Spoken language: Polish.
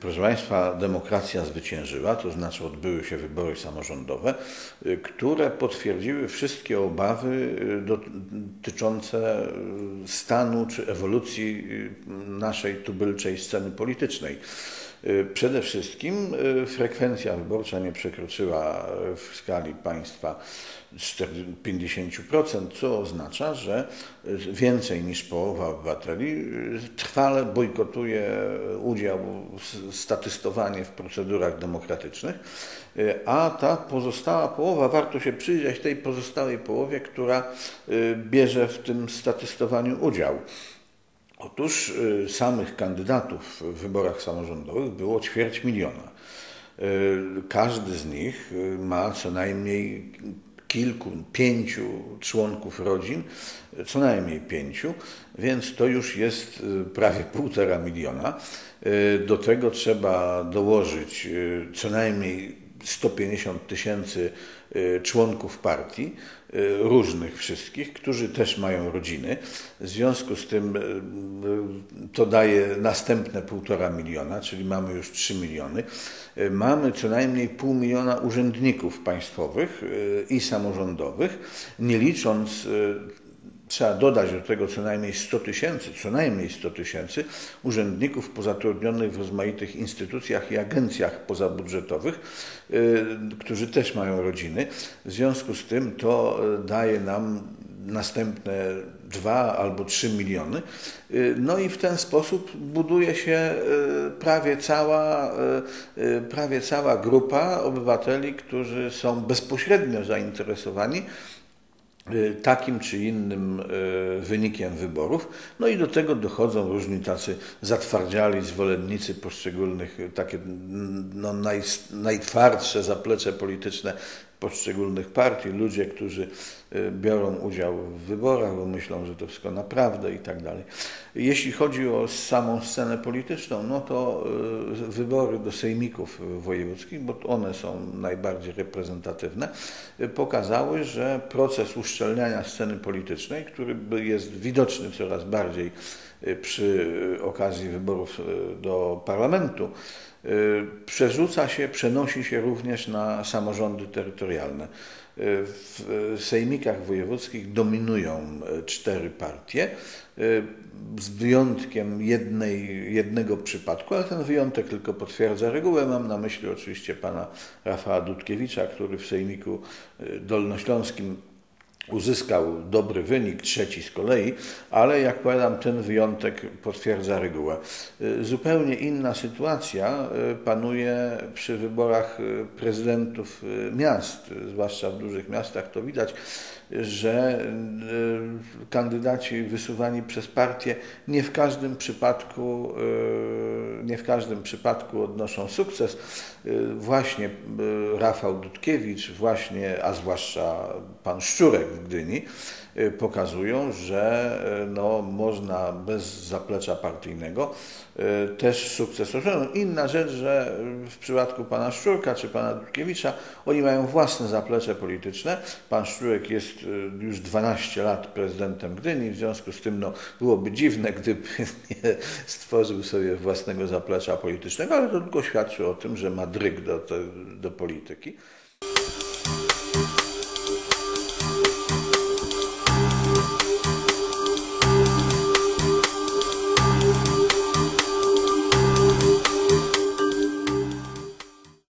proszę Państwa, demokracja zwyciężyła, to znaczy odbyły się wybory samorządowe, które potwierdziły wszystkie obawy dotyczące stanu czy ewolucji naszej tubylczej sceny politycznej. Przede wszystkim frekwencja wyborcza nie przekroczyła w skali państwa 50%, co oznacza, że więcej niż połowa obywateli trwale bojkotuje udział, statystowanie w procedurach demokratycznych, a ta pozostała połowa, warto się przyjrzeć tej pozostałej połowie, która bierze w tym statystowaniu udział. Otóż samych kandydatów w wyborach samorządowych było ćwierć miliona. Każdy z nich ma co najmniej kilku, pięciu członków rodzin, co najmniej pięciu, więc to już jest prawie półtora miliona. Do tego trzeba dołożyć co najmniej 150 tysięcy członków partii, różnych wszystkich, którzy też mają rodziny. W związku z tym to daje następne półtora miliona, czyli mamy już 3 miliony. Mamy co najmniej pół miliona urzędników państwowych i samorządowych, nie licząc trzeba dodać do tego co najmniej 100 tysięcy, co najmniej 100 tysięcy urzędników pozatrudnionych w rozmaitych instytucjach i agencjach pozabudżetowych, którzy też mają rodziny. W związku z tym to daje nam następne 2 albo 3 miliony. No i w ten sposób buduje się prawie cała, prawie cała grupa obywateli, którzy są bezpośrednio zainteresowani takim czy innym wynikiem wyborów. No i do tego dochodzą różni tacy zatwardziali zwolennicy poszczególnych, takie no, naj, najtwardsze zaplecze polityczne poszczególnych partii, ludzie, którzy biorą udział w wyborach, bo myślą, że to wszystko naprawdę i tak dalej. Jeśli chodzi o samą scenę polityczną, no to wybory do sejmików wojewódzkich, bo one są najbardziej reprezentatywne, pokazały, że proces uszczelniania sceny politycznej, który jest widoczny coraz bardziej przy okazji wyborów do parlamentu, przerzuca się, przenosi się również na samorządy terytorialne. W sejmikach wojewódzkich dominują cztery partie, z wyjątkiem jednej, jednego przypadku, ale ten wyjątek tylko potwierdza regułę. Mam na myśli oczywiście pana Rafała Dudkiewicza, który w sejmiku dolnośląskim uzyskał dobry wynik, trzeci z kolei, ale jak powiadam, ten wyjątek potwierdza regułę. Zupełnie inna sytuacja panuje przy wyborach prezydentów miast, zwłaszcza w dużych miastach to widać, że kandydaci wysuwani przez partię nie w każdym przypadku, nie w każdym przypadku odnoszą sukces. Właśnie Rafał Dudkiewicz, właśnie, a zwłaszcza pan Szczurek w Gdyni, pokazują, że no, można bez zaplecza partyjnego też sukces osiągnąć. Inna rzecz, że w przypadku pana Szczurka czy pana Dudkiewicza oni mają własne zaplecze polityczne. Pan Szczurek jest już 12 lat prezydentem Gdyni, w związku z tym no, byłoby dziwne, gdyby nie stworzył sobie własnego zaplecza politycznego, ale to tylko świadczy o tym, że ma dryg do, do polityki.